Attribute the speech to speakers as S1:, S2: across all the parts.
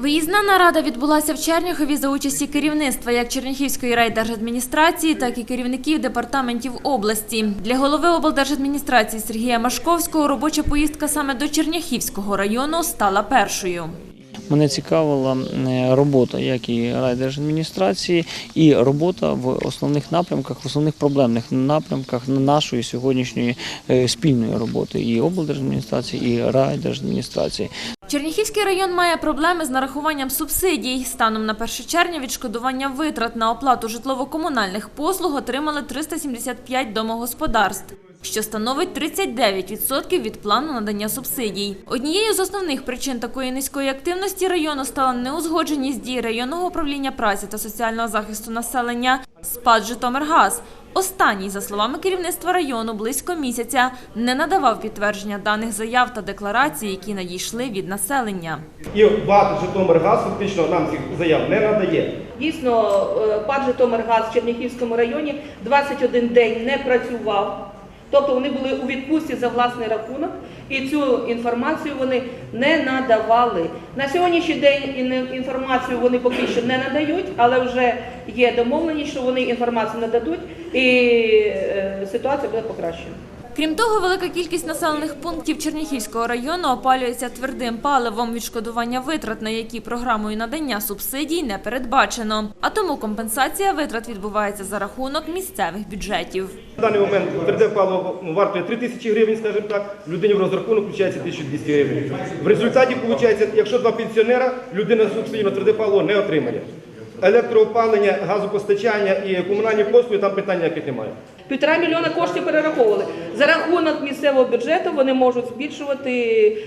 S1: Виїзна нарада відбулася в Чернігові за участі керівництва як Черніхівської райдержадміністрації, так і керівників департаментів області. Для голови облдержадміністрації Сергія Машковського робоча поїздка саме до Черняхівського району стала першою.
S2: Мене цікавила е, робота як і райдержадміністрації, і робота в основних напрямках, в основних проблемних напрямках нашої сьогоднішньої е, спільної роботи і облдержадміністрації, і райдержадміністрації.
S1: Черніхівський район має проблеми з нарахуванням субсидій. Станом на 1 червня відшкодування витрат на оплату житлово-комунальних послуг отримали 375 домогосподарств, що становить 39% від плану надання субсидій. Однією з основних причин такої низької активності району стала неузгодженість дій районного управління праці та соціального захисту населення «СПАД Житомиргаз». Останній, за словами керівництва району, близько місяця не надавав підтвердження даних заяв та декларацій, які надійшли від населення.
S3: І ВАТ Житомиргаз фактично нам цих заяв не надає.
S4: Дійсно, е, ПАД Житомиргаз в Черніхівському районі 21 день не працював. Тобто вони були у відпустці за власний рахунок і цю інформацію вони не надавали. На сьогоднішній день інформацію вони поки що не надають, але вже є домовленість, що вони інформацію нададуть і е, ситуація буде покращена.
S1: Крім того, велика кількість населених пунктів Черніхівського району опалюється твердим паливом, відшкодування витрат, на які програмою надання субсидій не передбачено. А тому компенсація витрат відбувається за рахунок місцевих бюджетів.
S3: На даний момент тверде паливо вартує 3 тисячі гривень, скажімо так, людині в розрахунок включається 1200 гривень. В результаті виходить, якщо два пенсіонера, людина субсидію на тверде паливо не отримає. Електроопалення, газопостачання і комунальні послуги там питань ніяких немає.
S4: Півтора мільйона коштів перераховували. За рахунок місцевого бюджету вони можуть збільшувати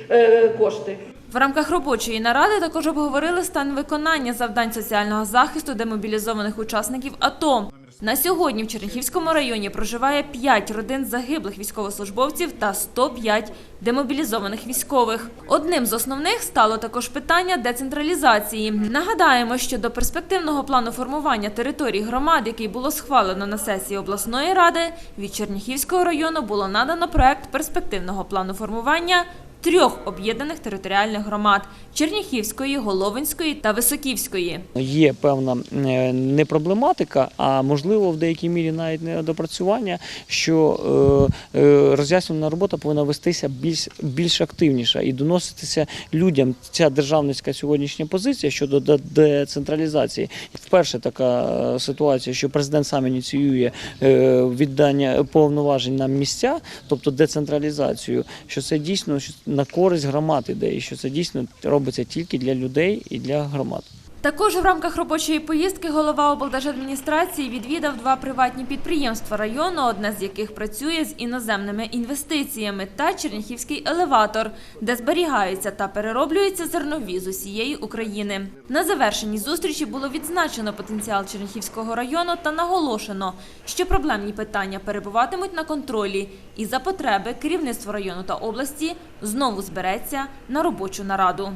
S4: е, кошти.
S1: В рамках робочої наради також обговорили стан виконання завдань соціального захисту демобілізованих учасників АТО. На сьогодні в Черніхівському районі проживає 5 родин загиблих військовослужбовців та 105 демобілізованих військових. Одним з основних стало також питання децентралізації. Нагадаємо, що до перспективного плану формування територій громад, який було схвалено на сесії обласної ради, від Черніхівського району було надано проект перспективного плану формування трьох об'єднаних територіальних громад Черніхівської, Головинської та Високівської.
S2: Є певна е, не проблематика, а можливо в деякій мірі навіть недопрацювання, що е, е, роз'яснювальна робота повинна вестися більш, більш активніше і доноситися людям ця державницька сьогоднішня позиція щодо децентралізації. Вперше така ситуація, що президент сам ініціює віддання повноважень на місця, тобто децентралізацію, що це дійсно на користь громад ідеї, що це дійсно робиться тільки для людей і для громад.
S1: Також в рамках робочої поїздки голова облдержадміністрації відвідав два приватні підприємства району, одне з яких працює з іноземними інвестиціями, та Черніхівський елеватор, де зберігаються та перероблюються зернові з усієї України. На завершенні зустрічі було відзначено потенціал Черніхівського району та наголошено, що проблемні питання перебуватимуть на контролі, і за потреби керівництво району та області знову збереться на робочу нараду.